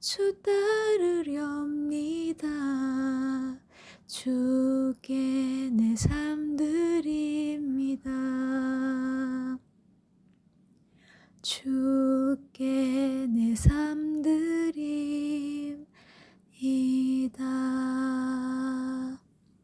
주 따르렵니다. 주께 내 삶 드립니다. 주께 내삶